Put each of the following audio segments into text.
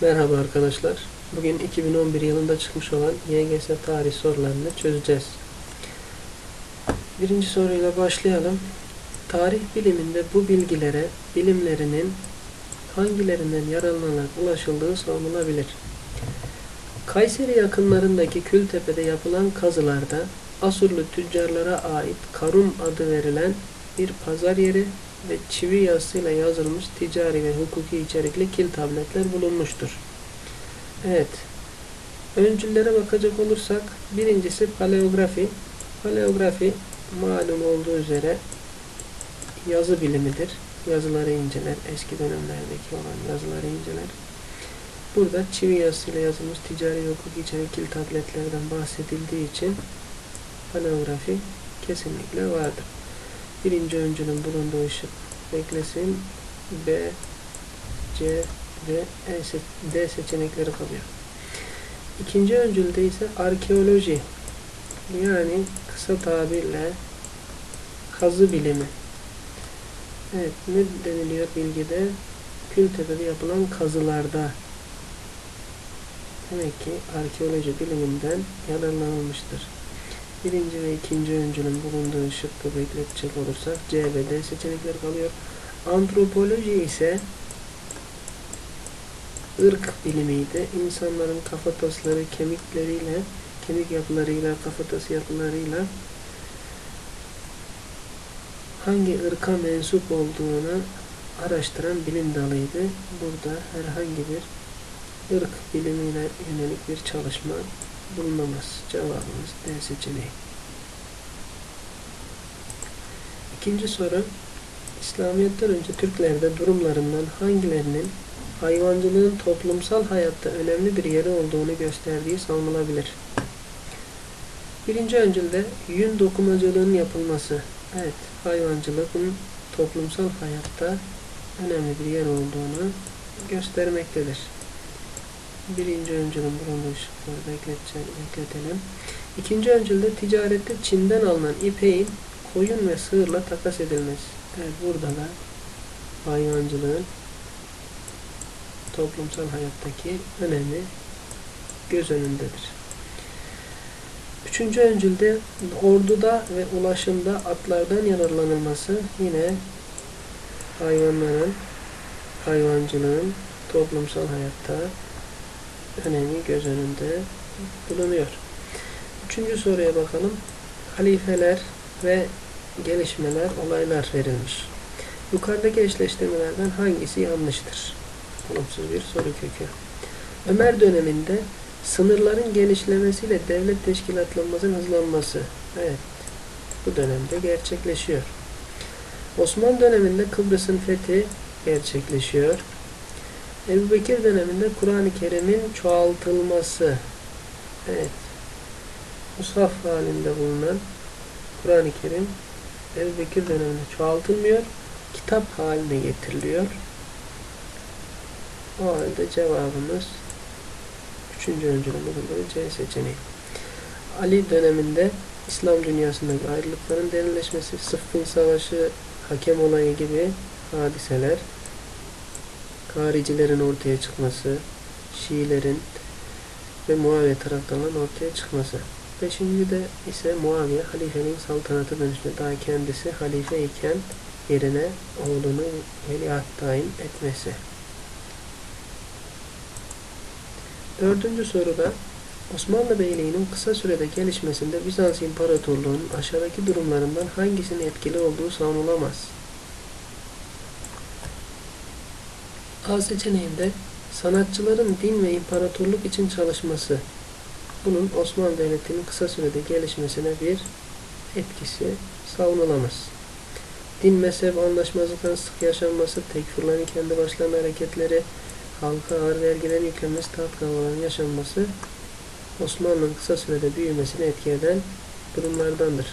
Merhaba arkadaşlar. Bugün 2011 yılında çıkmış olan YGS tarih sorularını çözeceğiz. Birinci soruyla başlayalım. Tarih biliminde bu bilgilere bilimlerinin hangilerinden yararlanarak ulaşıldığı sorulabilir. Kayseri yakınlarındaki Kültepe'de yapılan kazılarda Asurlu tüccarlara ait Karum adı verilen bir pazar yeri ve çivi yazısıyla yazılmış ticari ve hukuki içerikli kil tabletler bulunmuştur. Evet. Öncüllere bakacak olursak birincisi paleografi. Paleografi malum olduğu üzere yazı bilimidir. Yazıları inceler. Eski dönemlerdeki olan yazıları inceler. Burada çivi yazısıyla yazılmış ticari hukuki içerikli kil tabletlerden bahsedildiği için paleografi kesinlikle vardır. Birinci öncünün bulunduğu ışık beklesin. B, C ve E D seçenekleri kalıyor. İkinci öncülde ise arkeoloji yani kısa tabirle kazı bilimi. Evet ne deniliyor bilgide? Kültepe'de yapılan kazılarda demek ki arkeoloji biliminden yararlanılmıştır. Birinci ve ikinci öncülün bulunduğu şıkkı bekletecek olursak C ve D seçenekleri kalıyor. Antropoloji ise ırk bilimiydi. İnsanların kafatasları kemikleriyle, kemik yapılarıyla, kafatası yapılarıyla hangi ırka mensup olduğunu araştıran bilim dalıydı. Burada herhangi bir ırk bilimine yönelik bir çalışma bulunamaz. Cevabımız D seçeneği. İkinci soru. İslamiyet'ten önce Türklerde durumlarından hangilerinin hayvancılığın toplumsal hayatta önemli bir yeri olduğunu gösterdiği savunulabilir. Birinci öncülde yün dokumacılığının yapılması. Evet, hayvancılığın toplumsal hayatta önemli bir yer olduğunu göstermektedir. Birinci öncülün bulunduğu şıkları bekleteceğim, bekletelim. İkinci öncülde ticarette Çin'den alınan ipeğin koyun ve sığırla takas edilmesi. Evet burada da hayvancılığın toplumsal hayattaki önemi göz önündedir. Üçüncü öncülde orduda ve ulaşımda atlardan yararlanılması yine hayvanların, hayvancılığın toplumsal hayatta önemi göz önünde bulunuyor. Üçüncü soruya bakalım. Halifeler ve gelişmeler, olaylar verilmiş. Yukarıdaki eşleştirmelerden hangisi yanlıştır? Olumsuz bir soru kökü. Ömer döneminde sınırların genişlemesiyle devlet teşkilatlanmasının hızlanması. Evet, bu dönemde gerçekleşiyor. Osmanlı döneminde Kıbrıs'ın fethi gerçekleşiyor. Ebu Bekir döneminde Kur'an-ı Kerim'in çoğaltılması. Evet, mushaf halinde bulunan Kur'an-ı Kerim Ebu Bekir döneminde çoğaltılmıyor, kitap haline getiriliyor. O halde cevabımız 3. öncülün bulunduğu C seçeneği. Ali döneminde İslam dünyasındaki ayrılıkların derinleşmesi, Sıffın Savaşı, hakem olayı gibi hadiseler, haricilerin ortaya çıkması, Şiilerin ve Muaviye taraftarların ortaya çıkması. Beşinci de ise Muaviye halifenin saltanatı dönüşünde daha kendisi halife iken yerine oğlunu veliaht tayin etmesi. Dördüncü soruda Osmanlı Beyliği'nin kısa sürede gelişmesinde Bizans İmparatorluğu'nun aşağıdaki durumlarından hangisinin etkili olduğu savunulamaz. A seçeneğinde sanatçıların din ve imparatorluk için çalışması. Bunun Osmanlı Devleti'nin kısa sürede gelişmesine bir etkisi savunulamaz. Din mezhep anlaşmazlıkların sık yaşanması, tekfirlerin kendi başlarına hareketleri, halka ağır vergilerin yüklenmesi, taht kavgalarının yaşanması Osmanlı'nın kısa sürede büyümesine etki eden durumlardandır.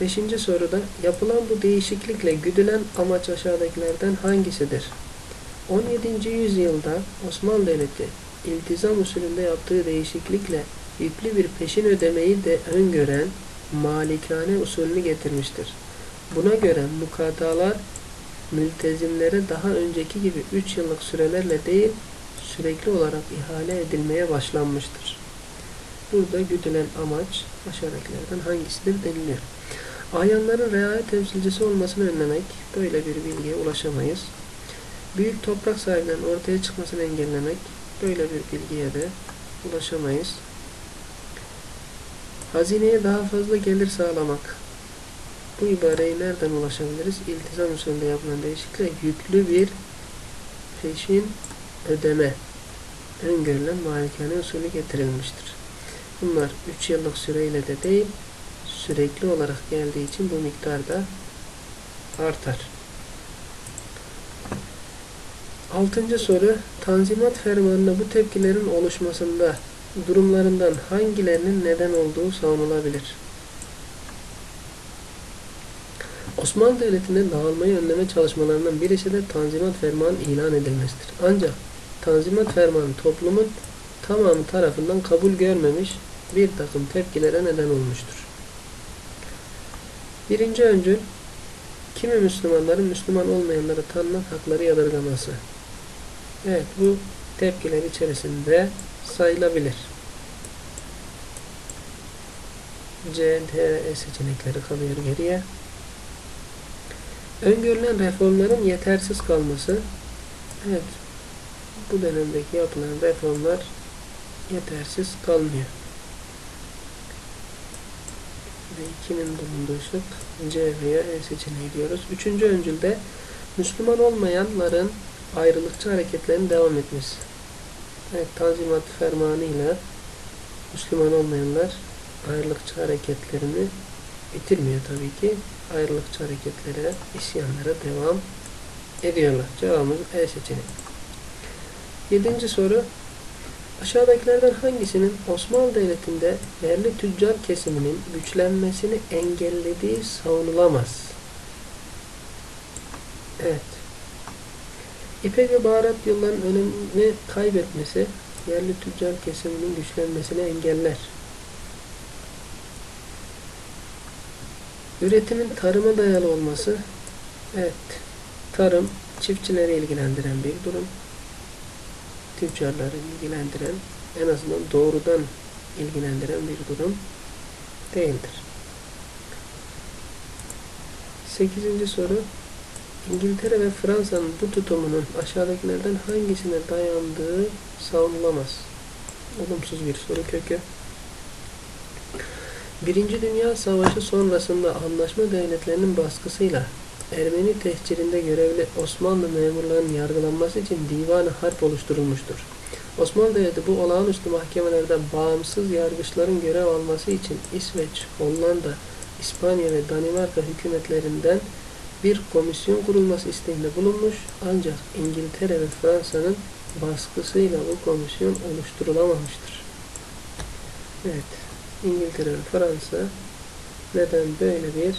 Beşinci soruda yapılan bu değişiklikle güdülen amaç aşağıdakilerden hangisidir? 17. yüzyılda Osmanlı Devleti iltizam usulünde yaptığı değişiklikle yüklü bir peşin ödemeyi de öngören malikane usulünü getirmiştir. Buna göre mukatalar mültezimlere daha önceki gibi 3 yıllık sürelerle değil sürekli olarak ihale edilmeye başlanmıştır. Burada güdülen amaç aşağıdakilerden hangisidir deniliyor. Ayanların real temsilcisi olmasını önlemek, böyle bir bilgiye ulaşamayız. Büyük toprak sahiplerinin ortaya çıkmasını engellemek, böyle bir bilgiye de ulaşamayız. Hazineye daha fazla gelir sağlamak. Bu ibareye nereden ulaşabiliriz? İltizam usulünde yapılan değişiklikle yüklü bir peşin ödeme öngörülen malikane usulü getirilmiştir. Bunlar 3 yıllık süreyle de değil, sürekli olarak geldiği için bu miktar da artar. Altıncı soru, Tanzimat Fermanı'na bu tepkilerin oluşmasında durumlarından hangilerinin neden olduğu savunulabilir? Osmanlı Devleti'nde dağılmayı önleme çalışmalarından birisi de Tanzimat Fermanı ilan edilmesidir. Ancak Tanzimat Fermanı toplumun tamamı tarafından kabul görmemiş bir takım tepkilere neden olmuştur. Birinci öncül, kimi Müslümanların Müslüman olmayanlara tanınan hakları yadırgaması. Evet, bu tepkiler içerisinde sayılabilir. C, D E seçenekleri kalıyor geriye. Öngörülen reformların yetersiz kalması. Evet, bu dönemdeki yapılan reformlar yetersiz kalmıyor. Ve 2'nin bulunduğu şık C veya E seçeneği diyoruz. Üçüncü öncülde Müslüman olmayanların ayrılıkçı hareketlerin devam etmesi. Evet, Tanzimat fermanıyla Müslüman olmayanlar ayrılıkçı hareketlerini bitirmiyor tabii ki. Ayrılıkçı hareketlere, isyanlara devam ediyorlar. Cevabımız E seçeneği. Yedinci soru. Aşağıdakilerden hangisinin Osmanlı Devleti'nde yerli tüccar kesiminin güçlenmesini engellediği savunulamaz? Evet. İpek ve baharat yollarının önemini kaybetmesi yerli tüccar kesiminin güçlenmesini engeller. Üretimin tarıma dayalı olması evet tarım çiftçileri ilgilendiren bir durum. Tüccarları ilgilendiren en azından doğrudan ilgilendiren bir durum değildir. Sekizinci soru İngiltere ve Fransa'nın bu tutumunun aşağıdakilerden hangisine dayandığı savunulamaz. Olumsuz bir soru kökü. Birinci Dünya Savaşı sonrasında anlaşma devletlerinin baskısıyla Ermeni tehcirinde görevli Osmanlı memurlarının yargılanması için divan harp oluşturulmuştur. Osmanlı Devleti bu olağanüstü mahkemelerde bağımsız yargıçların görev alması için İsveç, Hollanda, İspanya ve Danimarka hükümetlerinden bir komisyon kurulması isteğinde bulunmuş ancak İngiltere ve Fransa'nın baskısıyla bu komisyon oluşturulamamıştır. Evet, İngiltere ve Fransa neden böyle bir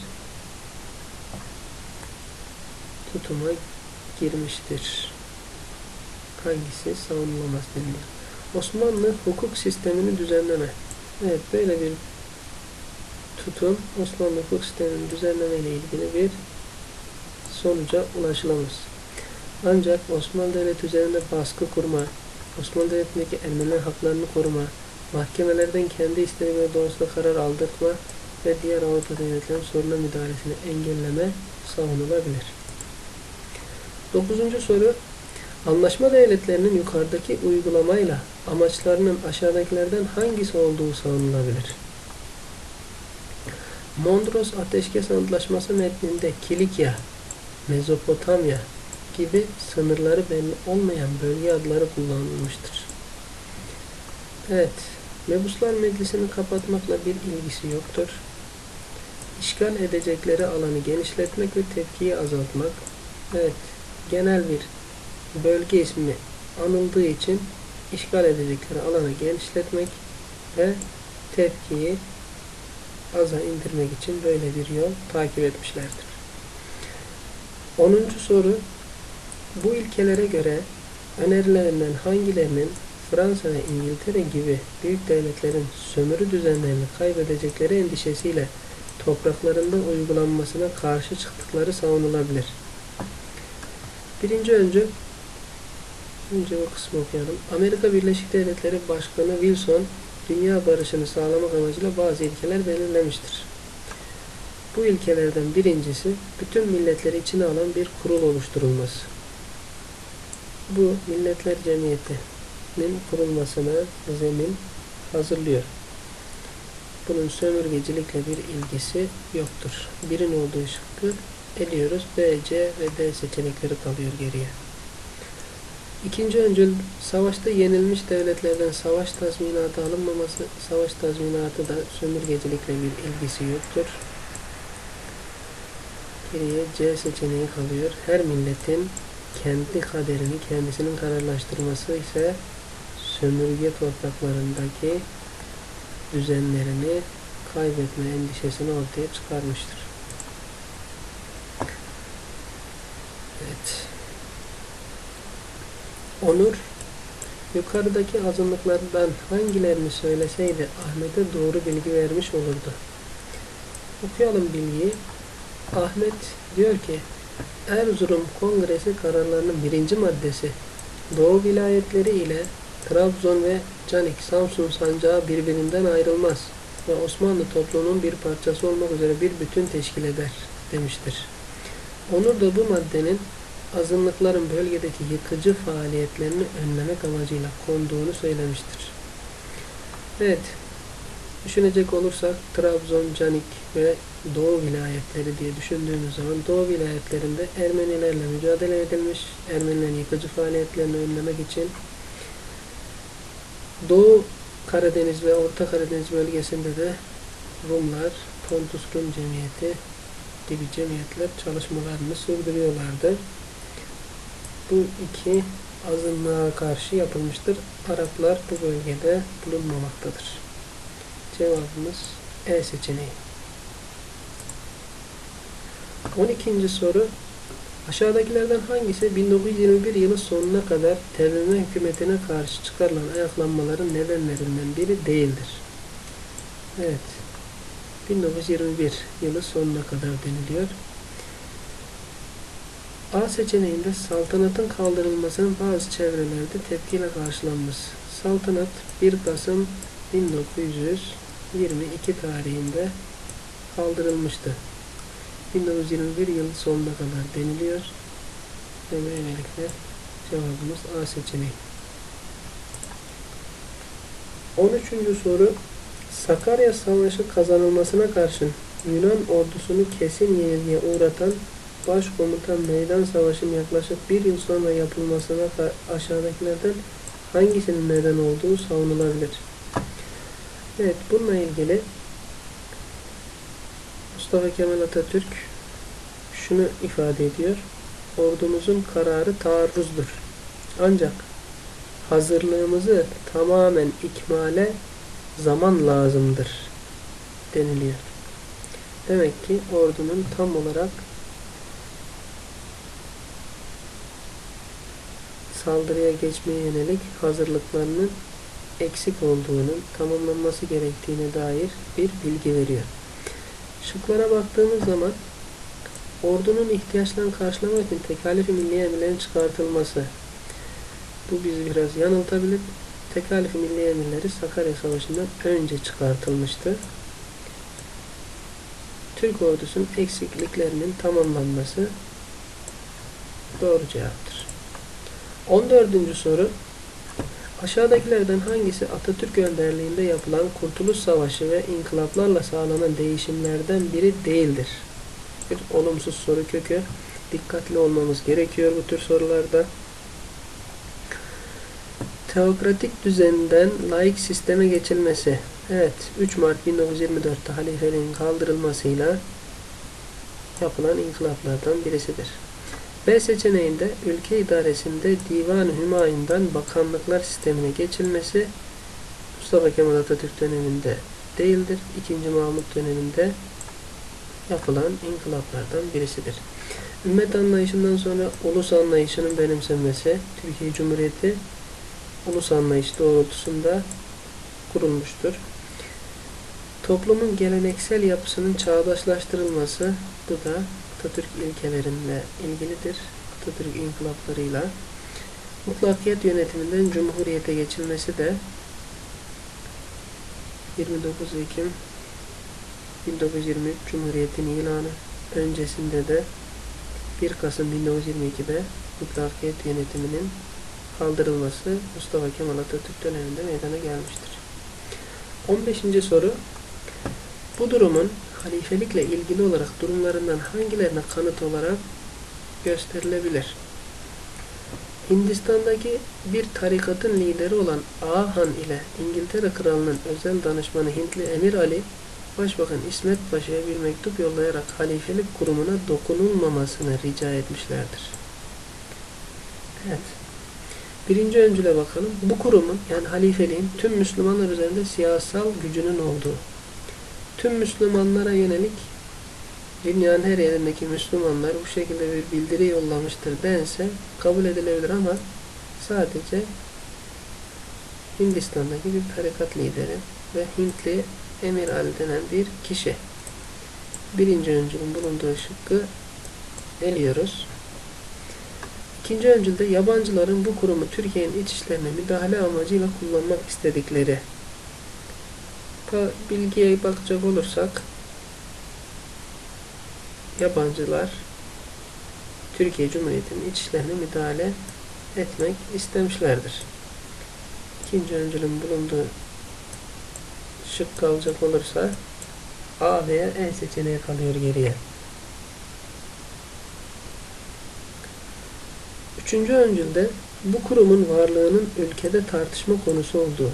tutuma girmiştir? Hangisi savunulamaz denilir? Osmanlı hukuk sistemini düzenleme. Evet, böyle bir tutum Osmanlı hukuk sistemini düzenleme ile ilgili bir sonuca ulaşılamaz. Ancak Osmanlı Devleti üzerinde baskı kurma, Osmanlı Devleti'ndeki Ermeniler haklarını koruma, mahkemelerden kendi ve doğrusunda karar aldırtma ve diğer Avrupa devletlerinin soruna müdahalesini engelleme savunulabilir. Dokuzuncu soru, anlaşma devletlerinin yukarıdaki uygulamayla amaçlarının aşağıdakilerden hangisi olduğu savunulabilir? Mondros Ateşkes Antlaşması metninde Kilikya, Mezopotamya gibi sınırları belli olmayan bölge adları kullanılmıştır. Evet, Mebuslar Meclisi'ni kapatmakla bir ilgisi yoktur. İşgal edecekleri alanı genişletmek ve tepkiyi azaltmak. Evet, genel bir bölge ismi anıldığı için işgal edecekleri alanı genişletmek ve tepkiyi aza indirmek için böyle bir yol takip etmişlerdir. 10. soru Bu ilkelere göre önerilerinden hangilerinin Fransa ve İngiltere gibi büyük devletlerin sömürü düzenlerini kaybedecekleri endişesiyle topraklarında uygulanmasına karşı çıktıkları savunulabilir. Birinci öncü Önce o kısmı okuyalım. Amerika Birleşik Devletleri Başkanı Wilson, dünya barışını sağlamak amacıyla bazı ilkeler belirlemiştir. Bu ilkelerden birincisi, bütün milletleri içine alan bir kurul oluşturulması. Bu Milletler Cemiyeti'nin kurulmasına zemin hazırlıyor. Bunun sömürgecilikle bir ilgisi yoktur. Birin olduğu şıkkı eliyoruz. B, C ve D seçenekleri kalıyor geriye. İkinci öncül savaşta yenilmiş devletlerden savaş tazminatı alınmaması, savaş tazminatı da sömürgecilikle bir ilgisi yoktur. Geriye C seçeneği kalıyor. Her milletin kendi kaderini kendisinin kararlaştırması ise sömürge topraklarındaki düzenlerini kaybetme endişesini ortaya çıkarmıştır. Evet. Onur yukarıdaki azınlıklardan hangilerini söyleseydi Ahmet'e doğru bilgi vermiş olurdu. Okuyalım bilgiyi. Ahmet diyor ki Erzurum Kongresi kararlarının birinci maddesi Doğu vilayetleri ile Trabzon ve Canik Samsun sancağı birbirinden ayrılmaz ve Osmanlı toplumunun bir parçası olmak üzere bir bütün teşkil eder demiştir. Onur da bu maddenin azınlıkların bölgedeki yıkıcı faaliyetlerini önlemek amacıyla konduğunu söylemiştir. Evet, düşünecek olursak Trabzon, Canik ve Doğu vilayetleri diye düşündüğümüz zaman Doğu vilayetlerinde Ermenilerle mücadele edilmiş, Ermenilerin yıkıcı faaliyetlerini önlemek için Doğu Karadeniz ve Orta Karadeniz bölgesinde de Rumlar, Pontus Rum Cemiyeti gibi cemiyetler çalışmalarını sürdürüyorlardı. Bu iki azınlığa karşı yapılmıştır. Araplar bu bölgede bulunmamaktadır. Cevabımız E seçeneği. 12. soru Aşağıdakilerden hangisi 1921 yılı sonuna kadar TBMM hükümetine karşı çıkarılan ayaklanmaların nedenlerinden biri değildir? Evet. 1921 yılı sonuna kadar deniliyor. A seçeneğinde saltanatın kaldırılmasının bazı çevrelerde tepkiyle karşılanması. Saltanat 1 Kasım 1922 tarihinde kaldırılmıştı. 1921 yıl sonuna kadar deniliyor. Ve böylelikle cevabımız A seçeneği. 13. soru Sakarya Savaşı kazanılmasına karşın Yunan ordusunu kesin yenilgiye uğratan Başkomutan Meydan Savaşı'nın yaklaşık bir yıl sonra yapılmasına aşağıdakilerden hangisinin neden olduğu savunulabilir. Evet, bununla ilgili Mustafa Kemal Atatürk şunu ifade ediyor. Ordumuzun kararı taarruzdur. Ancak hazırlığımızı tamamen ikmale zaman lazımdır deniliyor. Demek ki ordunun tam olarak saldırıya geçmeye yönelik hazırlıklarının eksik olduğunun tamamlanması gerektiğine dair bir bilgi veriyor. Şıklara baktığımız zaman ordunun ihtiyaçlarını karşılamak için tekalifi milli emirlerin çıkartılması bu bizi biraz yanıltabilir. Tekalifi milli emirleri Sakarya Savaşı'ndan önce çıkartılmıştı. Türk ordusunun eksikliklerinin tamamlanması doğru cevaptır. 14. soru Aşağıdakilerden hangisi Atatürk önderliğinde yapılan Kurtuluş Savaşı ve inkılaplarla sağlanan değişimlerden biri değildir? Bir olumsuz soru kökü. Dikkatli olmamız gerekiyor bu tür sorularda. Teokratik düzenden laik sisteme geçilmesi. Evet, 3 Mart 1924'te halifeliğin kaldırılmasıyla yapılan inkılaplardan birisidir. B seçeneğinde ülke idaresinde Divan-ı Hümayun'dan bakanlıklar sistemine geçilmesi Mustafa Kemal Atatürk döneminde değildir. 2. Mahmut döneminde yapılan inkılaplardan birisidir. Ümmet anlayışından sonra ulus anlayışının benimsenmesi Türkiye Cumhuriyeti ulus anlayış doğrultusunda kurulmuştur. Toplumun geleneksel yapısının çağdaşlaştırılması bu da Atatürk ilkelerinle ilgilidir. Atatürk inkılaplarıyla Mutlakiyet yönetiminden cumhuriyete geçilmesi de 29 Ekim 1923 Cumhuriyet'in ilanı öncesinde de 1 Kasım 1922'de mutlakiyet yönetiminin kaldırılması Mustafa Kemal Atatürk döneminde meydana gelmiştir. 15. soru Bu durumun halifelikle ilgili olarak durumlarından hangilerine kanıt olarak gösterilebilir? Hindistan'daki bir tarikatın lideri olan Ağa Han ile İngiltere Kralı'nın özel danışmanı Hintli Emir Ali, Başbakan İsmet Paşa'ya bir mektup yollayarak halifelik kurumuna dokunulmamasını rica etmişlerdir. Evet. Birinci öncüle bakalım. Bu kurumun yani halifeliğin tüm Müslümanlar üzerinde siyasal gücünün olduğu, tüm Müslümanlara yönelik dünyanın her yerindeki Müslümanlar bu şekilde bir bildiri yollamıştır dense kabul edilebilir ama sadece Hindistan'daki bir tarikat lideri ve Hintli Emir Ali denen bir kişi. Birinci öncülün bulunduğu şıkkı eliyoruz. İkinci öncülde yabancıların bu kurumu Türkiye'nin iç işlerine müdahale amacıyla kullanmak istedikleri. Bilgiye bakacak olursak yabancılar Türkiye Cumhuriyeti'nin iç müdahale etmek istemişlerdir. İkinci öncülün bulunduğu şık kalacak olursa A veya E seçeneği kalıyor geriye. Üçüncü öncülde bu kurumun varlığının ülkede tartışma konusu olduğu.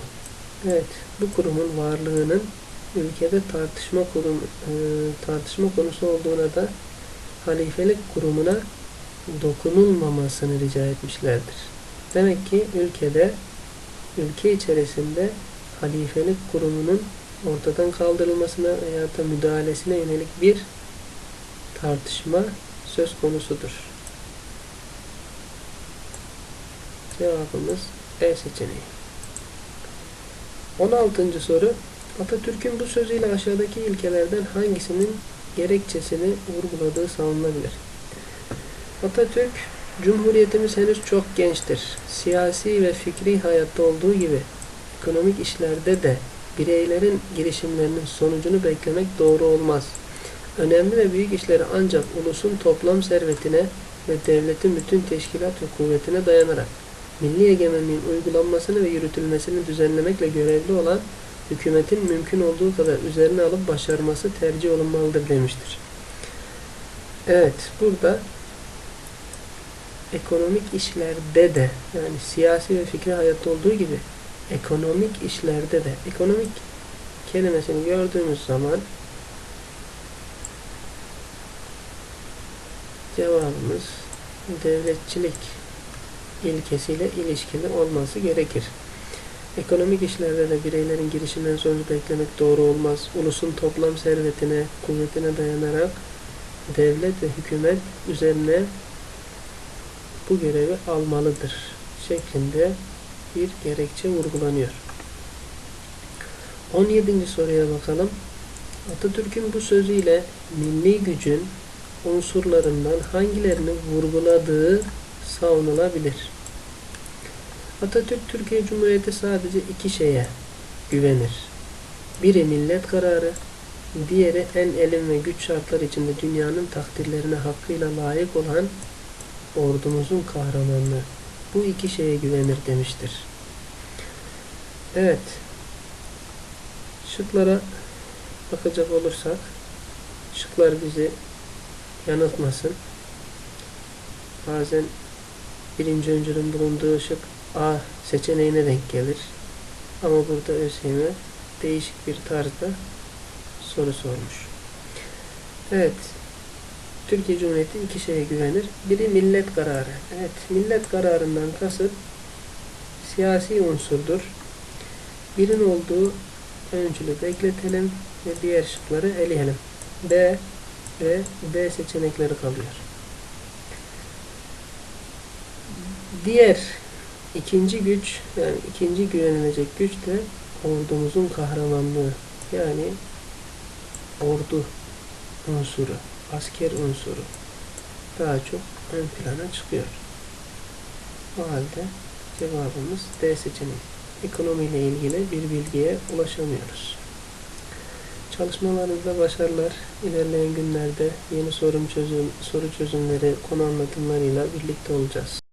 Evet, bu kurumun varlığının ülkede tartışma kurum, e, tartışma konusu olduğuna da halifelik kurumuna dokunulmamasını rica etmişlerdir. Demek ki ülkede ülke içerisinde halifelik kurumunun ortadan kaldırılmasına veya da müdahalesine yönelik bir tartışma söz konusudur. Cevabımız E seçeneği. 16. soru Atatürk'ün bu sözüyle aşağıdaki ilkelerden hangisinin gerekçesini vurguladığı savunulabilir? Atatürk, Cumhuriyetimiz henüz çok gençtir. Siyasi ve fikri hayatta olduğu gibi ekonomik işlerde de bireylerin girişimlerinin sonucunu beklemek doğru olmaz. Önemli ve büyük işleri ancak ulusun toplam servetine ve devletin bütün teşkilat ve kuvvetine dayanarak milli egemenliğin uygulanmasını ve yürütülmesini düzenlemekle görevli olan hükümetin mümkün olduğu kadar üzerine alıp başarması tercih olunmalıdır demiştir. Evet, burada ekonomik işlerde de yani siyasi ve fikri hayatta olduğu gibi ekonomik işlerde de ekonomik kelimesini gördüğümüz zaman cevabımız devletçilik ilkesiyle ilişkili olması gerekir. Ekonomik işlerde de bireylerin girişinden sonucu beklemek doğru olmaz. Ulusun toplam servetine, kuvvetine dayanarak devlet ve hükümet üzerine bu görevi almalıdır şeklinde bir gerekçe vurgulanıyor. 17. soruya bakalım. Atatürk'ün bu sözüyle milli gücün unsurlarından hangilerini vurguladığı savunulabilir. Atatürk Türkiye Cumhuriyeti sadece iki şeye güvenir. Biri millet kararı, diğeri en elin ve güç şartlar içinde dünyanın takdirlerine hakkıyla layık olan ordumuzun kahramanlığı. Bu iki şeye güvenir demiştir. Evet. Şıklara bakacak olursak şıklar bizi yanıltmasın. Bazen birinci öncülün bulunduğu şık A seçeneğine denk gelir. Ama burada ÖSYM değişik bir tarzda soru sormuş. Evet. Türkiye Cumhuriyeti iki şeye güvenir. Biri millet kararı. Evet, millet kararından kasıt siyasi unsurdur. Birin olduğu öncülü bekletelim ve diğer şıkları eleyelim. B ve D seçenekleri kalıyor. Diğer ikinci güç yani ikinci güvenilecek güç de ordumuzun kahramanlığı yani ordu unsuru, asker unsuru daha çok ön plana çıkıyor. O halde cevabımız D seçeneği. Ekonomiyle ilgili bir bilgiye ulaşamıyoruz. Çalışmalarınızda başarılar, ilerleyen günlerde yeni sorun çözüm, soru çözümleri, konu anlatımlarıyla birlikte olacağız.